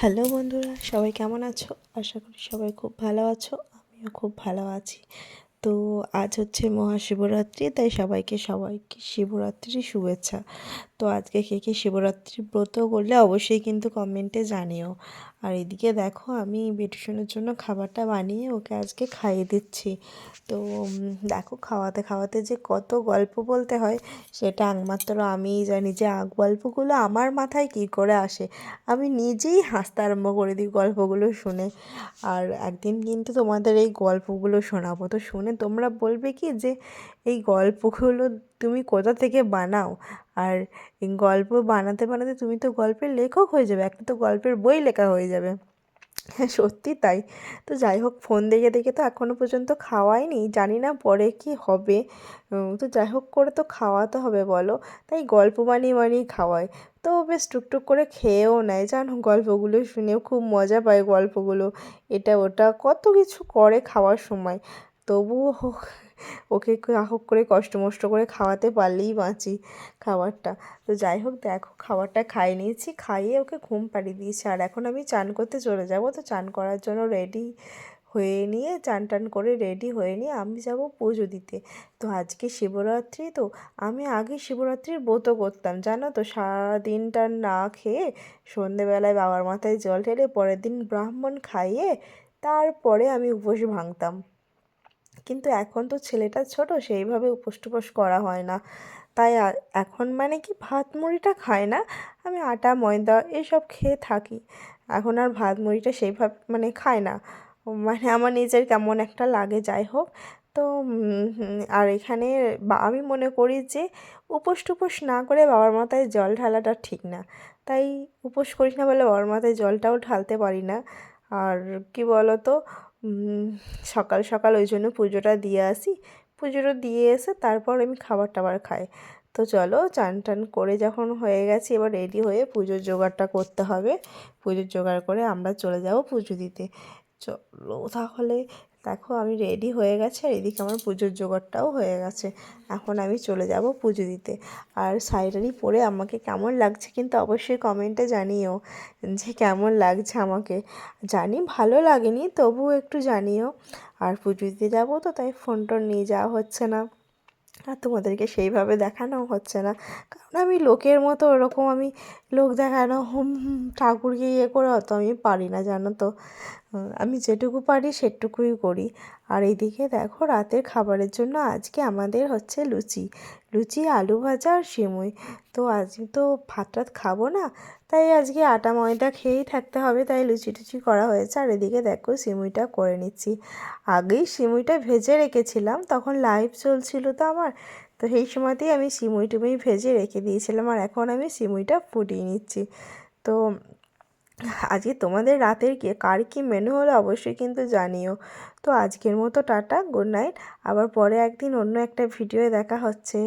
Hello বন্ধুরা, সবাই কেমন আছো? আশা করি সবাই খুব ভালো আছো, আমিও খুব ভালো আছি। তো আজ হচ্ছে মহাশিবরাত্রি, তাই সবাইকে সবাইকে শিবরাত্রির শুভেচ্ছা। তো আজকে কে কে শিবরাত্রি ব্রত করলে অবশ্যই কিন্তু কমেন্টে জানিও। আর এদিকে দেখো আমি বেটুসনের জন্য খাবারটা বানিয়ে ওকে আজকে খাইয়ে দিচ্ছি। তো দেখো খাওয়াতে খাওয়াতে যে কত গল্প বলতে হয় সেটা একমাত্র আমিই জানি যে গল্পগুলো আমার মাথায় কী করে আসে। আমি নিজেই হাসতে আরম্ভ করে দিই গল্পগুলো শুনে। আর একদিন কিন্তু তোমাদের এই গল্পগুলো শোনাবো। তো শুনে তোমরা বলবে কি যে এই গল্পগুলো তুমি কোথা থেকে বানাও? আর গল্প বানাতে বানাতে তুমি তো গল্পের লেখক হয়ে যাবে, একটা তো গল্পের বই লেখা হয়ে যাবে। হ্যাঁ সত্যি তাই। তো যাই হোক, ফোন দেখে দেখে তো এখনও পর্যন্ত খাওয়াইনি, জানি না পরে কি হবে। তো যাই হোক, করে তো খাওয়াতে হবে, বলো। তাই গল্প বানিয়ে বানিয়ে খাওয়াই। তো বেশ টুকটুক করে খেয়েও নেয়, জানো, গল্পগুলো শুনেও খুব মজা পায় গল্পগুলো। এটা, ওটা, কত কিছু করে খাওয়ার সময়। তবুও হোক। ওকে হোক করে কষ্ট মষ্ট করে খাওয়াতে পারলেই বাঁচি খাবারটা। তো যাই হোক, দেখো খাবারটা খাইয়ে নিয়েছি, খাইয়ে ওকে ঘুম পাড়িয়ে দিয়েছি। আর এখন আমি চান করতে চলে যাব, তো চান করার জন্য রেডি হয়ে নিয়ে, চান টান করে রেডি হয়ে নিয়ে আমি যাব পুজো দিতে। তো আজকে শিবরাত্রি, তো আমি আগে শিবরাত্রির ব্রত করতাম, জানো তো? সারা দিনটা না খেয়ে সন্ধেবেলায় বাবার মাথায় জল ঢেলে পরের দিন ব্রাহ্মণ খাইয়ে তারপরে আমি উপোস ভাঙতাম। কিন্তু এখন তো ছেলেটা ছোট সেইভাবে উপোস টুপোস করা হয় না। তাই এখন মানে কি ভাত মুড়িটা খায় না? আমি আটা ময়দা এসব খেয়ে থাকি। এখন আর ভাত মুড়িটা সেইভাবে মানে খায় না। মানে আমার নিজের কেমন একটা লাগে যাই হোক। তো আর এখানে আমি মনে করি যে উপোস টুপোস না করে বাবার মাথায় জল ঢালাটা ঠিক না। তাই উপোস করিস না বলে বাবার মাথায় জলটাও ঢালতে পারি না। আর কি বলো তো উম, সকাল সকাল ওই জন্য পুজোটা দিয়ে আসি। পুজোটা দিয়ে এসে তারপর আমি খাবার টাবার খাই। তো চলো চান টান করে যখন হয়ে গেছি এবার রেডি হয়ে পুজোর জোগাড়টা করতে হবে। পুজোর জোগাড় করে আমরা চলে যাব পুজো দিতে। চলো তাহলে দেখো আমি রেডি হয়ে গেছে আর এদিকে আমার পুজোর জোগাড়টাও হয়ে গেছে। এখন আমি চলে যাব পুজো দিতে। আর শাড়িটারি পরে আমাকে কেমন লাগছে কিন্তু অবশ্যই কমেন্টে জানিও যে কেমন লাগছে আমাকে। জানি ভালো লাগেনি, তবুও একটু জানিও। আর পুজো দিতে যাব তো, তাই ফোন টোন নিয়ে যাওয়া হচ্ছে না। আর তোমাদেরকে সেইভাবে দেখানো হচ্ছে না। কারণ আমি লোকের মতো ওরকম আমি লোক দেখানো হুম, ঠাকুরকে ইয়ে করে অত আমি পারি না, জানো তো। আমি যেটুকু পারি সেটুকুই করি। আর এইদিকে দেখো রাতের খাবারের জন্য আজকে আমাদের হচ্ছে লুচি। লুচি, আলু ভাজা আর সিমুই। তো আজকে তো ভাত টাত খাব না, তাই আজকে আটা ময়দা খেয়েই থাকতে হবে, তাই লুচি টুচি করা হয়েছে। আর এদিকে দেখো সিমুইটা করে নিচ্ছি। আগেই সিমুইটা ভেজে রেখেছিলাম, তখন লাইভ চলছিল তো আমার। তো সেই সময়তেই আমি সিমুই টুমুই ভেজে রেখে দিয়েছিলাম, আর এখন আমি সিমুইটা ফুটিয়ে নিচ্ছি। তো আজকে তোমাদের রাতের কে, কার কী মেনু হলো অবশ্যই কিন্তু জানিও। তো আজকের মতো টাটা গুড নাইট আবার পরে একদিন অন্য একটা ভিডিও দেখা হচ্ছে।